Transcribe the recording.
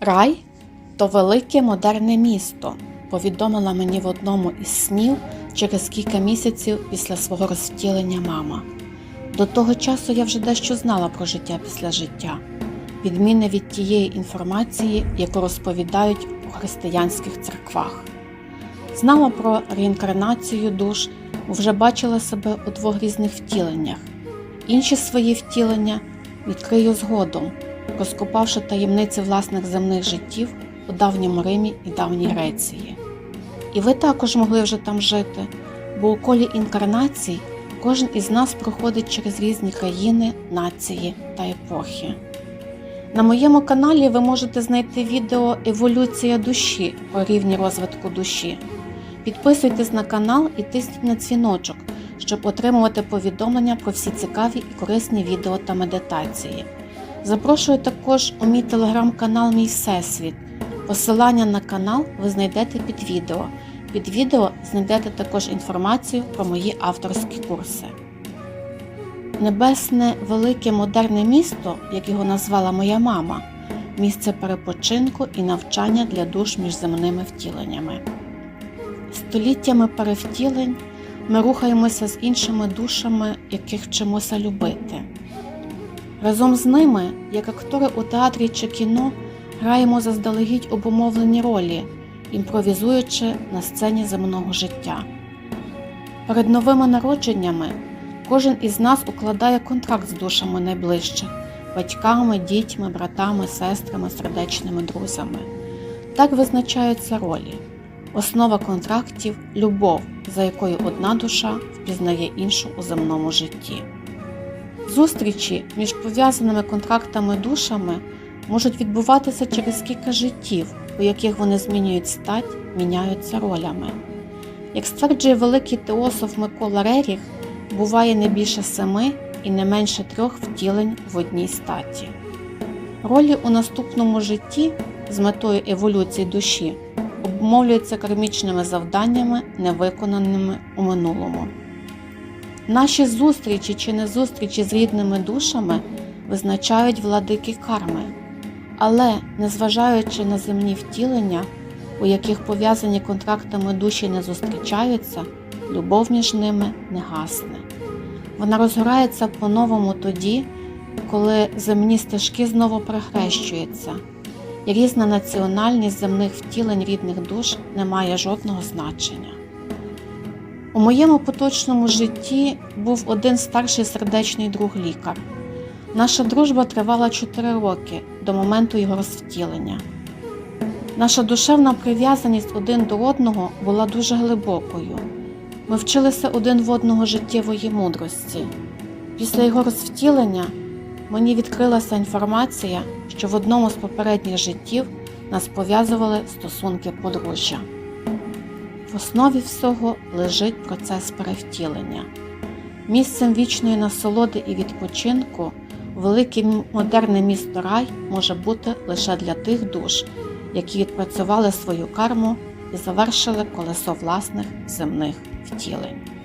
Рай то велике модерне місто, повідомила мені в одному із снів через кілька місяців після свого розвтілення мама. До того часу я вже дещо знала про життя після життя, відмінне від тієї інформації, яку розповідають у християнських церквах. Знала про реінкарнацію душ, вже бачила себе у двох різних втіленнях. Інші свої втілення відкрию згодом, розкопавши таємниці власних земних життів у давньому Римі і давній Греції. І ви також могли вже там жити, бо у колі інкарнацій кожен із нас проходить через різні країни, нації та епохи. На моєму каналі ви можете знайти відео Еволюція душі про рівні розвитку душі. Підписуйтесь на канал і тисніть на дзвіночок, щоб отримувати повідомлення про всі цікаві і корисні відео та медитації. Запрошую також у мій телеграм-канал Мій Всесвіт. Посилання на канал ви знайдете під відео. Під відео знайдете також інформацію про мої авторські курси. Небесне велике модерне місто, як його назвала моя мама, місце перепочинку і навчання для душ між земними втіленнями. Століттями перевтілень ми рухаємося з іншими душами, яких вчимося любити. Разом з ними, як актори у театрі чи кіно, граємо заздалегідь обумовлені ролі, імпровізуючи на сцені земного життя. Перед новими народженнями кожен із нас укладає контракт з душами найближчих батьками, дітьми, братами, сестрами, сердечними друзями. Так визначаються ролі. Основа контрактів любов, за якою одна душа впізнає іншу у земному житті. Зустрічі між пов'язаними контрактами душами можуть відбуватися через кілька життів, у яких вони змінюють стать, міняються ролями. Як стверджує великий теософ Микола Реріх, буває не більше семи і не менше трьох втілень в одній статі. Ролі у наступному житті з метою еволюції душі обумовлюються кармічними завданнями, невиконаними у минулому. Наші зустрічі чи незустрічі з рідними душами визначають владики карми, але, незважаючи на земні втілення, у яких пов'язані контрактами душі не зустрічаються, любов між ними не гасне. Вона розгорається по-новому тоді, коли земні стежки знову перехрещуються, і різна національність земних втілень рідних душ не має жодного значення. У моєму поточному житті був один старший сердечний друг лікар. Наша дружба тривала 4 роки до моменту його розвтілення. Наша душевна прив'язаність один до одного була дуже глибокою. Ми вчилися один в одного життєвої мудрості. Після його розвтілення мені відкрилася інформація, що в одному з попередніх життів нас пов'язували стосунки подружжя. В основі всього лежить процес перевтілення. Місцем вічної насолоди і відпочинку велике модерне місто рай може бути лише для тих душ, які відпрацювали свою карму і завершили колесо власних земних втілень.